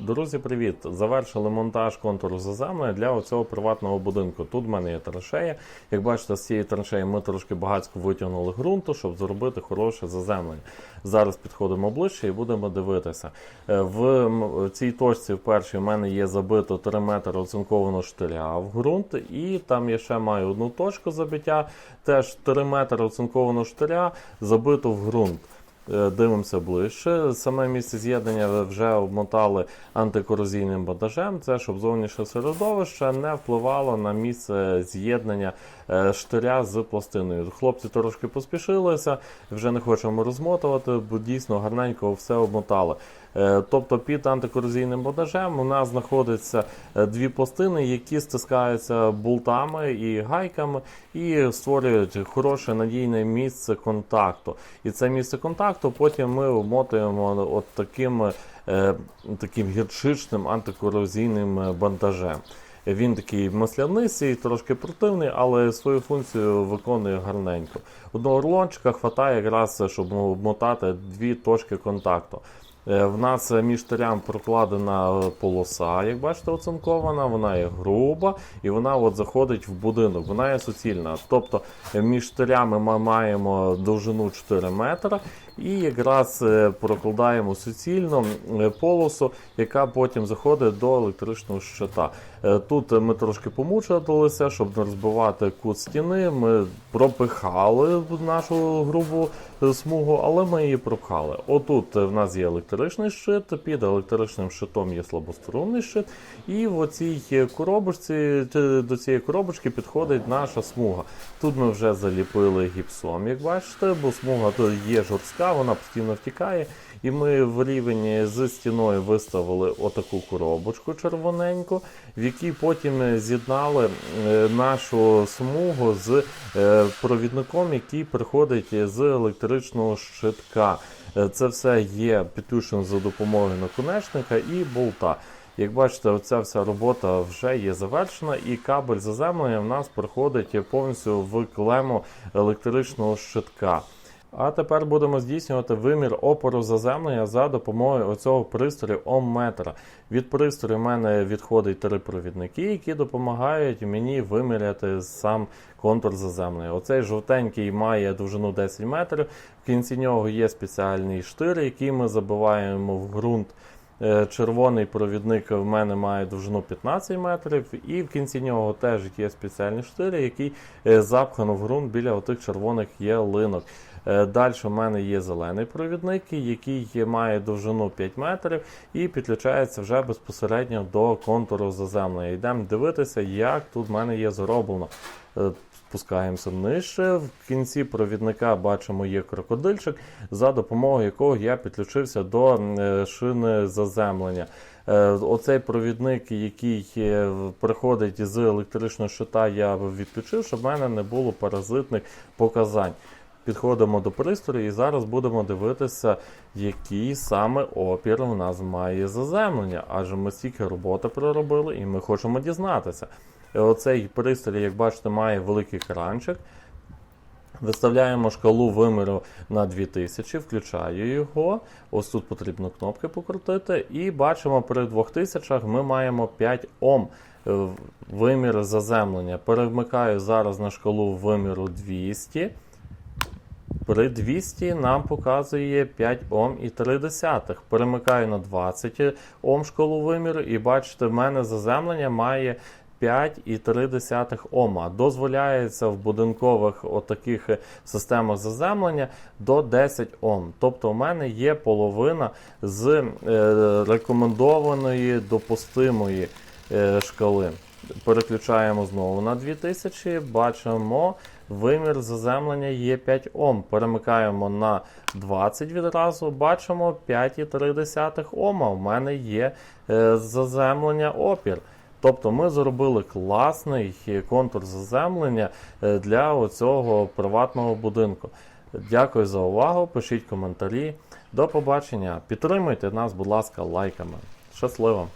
Друзі, привіт! Завершили монтаж контуру заземлення для оцього приватного будинку. Тут в мене є траншея. Як бачите, з цієї траншеї ми трошки багатько витягнули ґрунту, щоб зробити хороше заземлення. Зараз підходимо ближче і будемо дивитися. Е, В цій точці в першій в мене є забито 3 метри оцинкованого штиря в ґрунт, і там я ще маю одну точку забиття, теж 3 метри оцинкованого штиря забито в ґрунт. Е, Дивимося ближче. Саме місце з'єднання вже обмотали антикорозійним бандажем. Це щоб зовнішнє середовище не впливало на місце з'єднання е, штиря з пластиною. Хлопці трошки поспішилися, вже не хочемо розмотувати, бо дійсно гарненько все обмотали. Е, Тобто під антикорозійним бандажем у нас знаходяться дві пластини, які стискаються болтами і гайками, і створюють хороше надійне місце контакту. І це місце контакту потім ми обмотуємо от таким, е, таким гірчичним антикорозійним е, бандажем. Він такий маслянистий, трошки противний, але свою функцію виконує гарненько. Одного рулончика хватає якраз, щоб обмотати дві точки контакту. Е, В нас між штирям прокладена полоса, як бачите, оцинкована, вона є груба і вона от заходить в будинок, вона є суцільна. Тобто між штирями ми маємо довжину 4 метри і якраз е, прокладаємо суцільно е, полосу, яка потім заходить до електричного щита. Е, Тут ми трошки помучилися, щоб не розбивати кут стіни. Ми пропихали нашу грубу смугу, але ми її пропхали. Отут в нас є електричний щит, під електричним щитом є слабострунний щит, і в оцій коробочці до цієї коробочки підходить наша смуга. Тут ми вже заліпили гіпсом, як бачите, бо смуга тут є жорстка, вона постійно втікає. І ми в рівень з стіною виставили отаку коробочку червоненьку, в якій потім з'єднали е, нашу смугу з е, провідником, який приходить з електричного щитка. Е, Це все є підключено за допомогою наконечника і болта. Як бачите, оця вся робота вже є завершена, і кабель заземлення в нас проходить повністю в клему електричного щитка. А тепер будемо здійснювати вимір опору заземлення за допомогою оцього пристрою Омметра. Від пристрою в мене відходить три провідники, які допомагають мені виміряти сам контур заземлення. Оцей жовтенький має довжину 10 метрів. В кінці нього є спеціальний штир, який ми забиваємо в ґрунт. Е, Червоний провідник в мене має довжину 15 метрів, і в кінці нього теж є спеціальні штири, які е, запхано в ґрунт біля отих червоних ялинок. Далі в мене є зелений провідник, який має довжину 5 метрів і підключається вже безпосередньо до контуру заземлення. Йдемо дивитися, як тут в мене є зроблено. Е, Спускаємося нижче. В кінці провідника бачимо є крокодильчик, за допомогою якого я підключився до е, шини заземлення. Е, Оцей провідник, який е, приходить з електричного щита, я відключив, щоб в мене не було паразитних показань. Підходимо до пристрою і зараз будемо дивитися, який саме опір у нас має заземлення, адже ми стільки роботи проробили і ми хочемо дізнатися. Е, Оцей пристрій, як бачите, має великий кранчик. Виставляємо шкалу виміру на 2000, включаю його. Ось тут потрібно кнопки покрутити. І бачимо, при 2000 ми маємо 5 Ом е, вимір заземлення. Перемикаю зараз на шкалу виміру 200. При 200 нам показує 5 Ом і 3 десятих. Перемикаю на 20 Ом шкалу виміру, і бачите, в мене заземлення має 5,3 Ома. Дозволяється в будинкових отаких системах заземлення до 10 Ом. Тобто, в мене є половина з е, рекомендованої допустимої е, шкали. Переключаємо знову на 2000, бачимо. Вимір заземлення є 5 Ом. Перемикаємо на 20 відразу, бачимо 5,3 Ома. У мене є е, заземлення опір. Тобто ми зробили класний контур заземлення е, для цього приватного будинку. Дякую за увагу. Пишіть коментарі. До побачення. Підтримуйте нас, будь ласка, лайками. Щасливо!